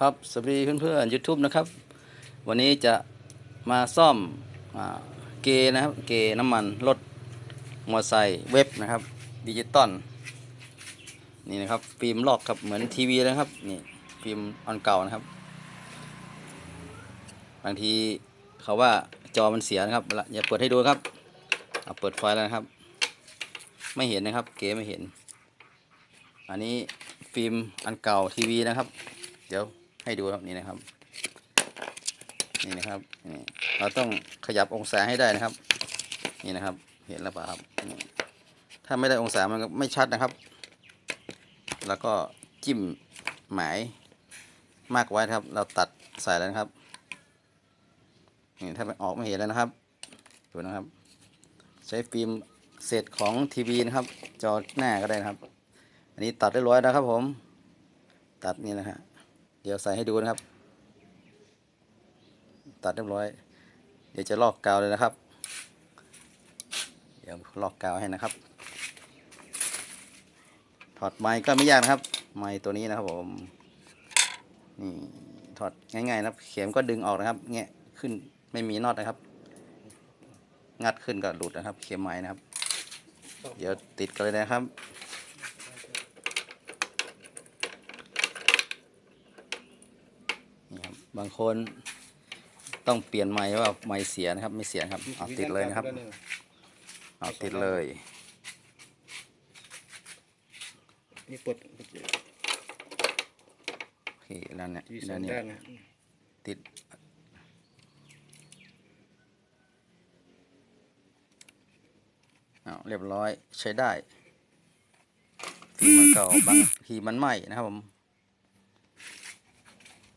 ครับสวัสดีเพื่อนๆ YouTube นะครับ วันนี้จะมาซ่อมอเกนะครับ เกน้ำมันรถมอเตอร์ไซค์เว็บนะครับดิจิตอลนี่นะครับ ฟิล์มลอกครับเหมือนทีวีนะครับนี่ฟิล์มอันเก่านะครับ บางทีเขาว่าจอมันเสียนะครับอย่าเปิดให้ดูครับเอาเปิดไฟแล้วนะครับ ไม่เห็นนะครับ เกไม่เห็น อันนี้ฟิล์มอันเก่าทีวีนะครับ เดี๋ยว ให้ดูครับนี่นะครับ นี่นะครับนี่เราต้องขยับองศาให้ได้นะครับ นี่นะครับ เห็นแล้วเปล่าครับถ้าไม่ได้องศามันก็ไม่ชัดนะครับ แล้วก็จิ้มหมายมากไว้นะครับ เราตัดใส่แล้วนะครับนี่ถ้ามันออกไม่เห็นแล้วนะครับดูนะครับ ใช้ฟิล์มเศษของทีวีนะครับ จอหน้าก็ได้นะครับ อันนี้ตัดเรียบร้อยแล้วครับผม ตัดนี่นะฮะ เดี๋ยวใส่ให้ดูนะครับ ตัดเรียบร้อย เดี๋ยวจะลอกกาวเลยนะครับ เดี๋ยวลอกกาวให้นะครับ ถอดไม้ก็ไม่ยากนะครับ ไม้ตัวนี้นะครับผมนี่ถอดง่ายๆนะครับ เข็มก็ดึงออกนะครับเงี้ยขึ้นไม่มีน็อตนะครับ งัดขึ้นก็หลุดนะครับ เข็มไม้นะครับ เดี๋ยวติดกันเลยนะครับ นี่ครั บบางคนต้องเปลี่ยนไม้ว่าไม้เสียนะครับ ไม่เสียนะครับเอาติดเลยนะครับ เอาติดเลยนี่เปิดโอเคแล้วเนี่ยที่สแล้อวงเนี่ยด้านนะติดเอาเรียบร้อยใช้ได้ฟิล์มมันเก่าบางทีมันไหม้นะครับผม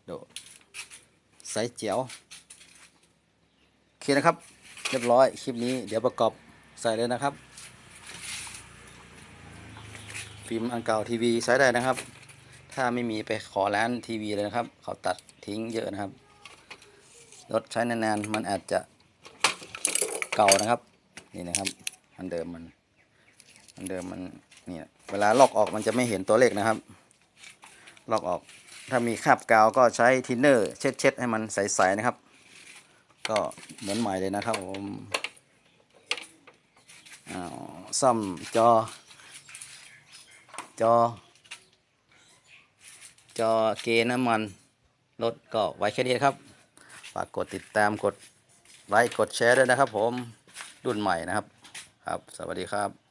โดใสเจียวโอเคนะครับ เรียบร้อยคลิปนี้เดี๋ยวประกอบใส่เลยนะครับ ฟิล์มอันเก่าทีวีใช้ได้นะครับ ถ้าไม่มีไปขอร้านทีวีเลยนะครับ เขาตัดทิ้งเยอะนะครับรถใช้นานๆมันอาจจะเก่านะครับ นี่นะครับอันเดิมมันอันเดิมมันนี่นะเวลาลอกออกมันจะไม่เห็นตัวเลขนะครับ ลอกออก ถ้ามีคราบกาวก็ใช้ทินเนอร์เช็ดๆให้มันใสๆนะครับ ก็เหมือนใหม่เลยนะครับผมซ่อมจอ จอ จอเกน้ำมันรถก็ไว้แค่นี้ครับ ฝากกดติดตามกดไลค์กดแชร์ด้วยนะครับผมรุ่นใหม่นะครับ ครับ สวัสดีครับ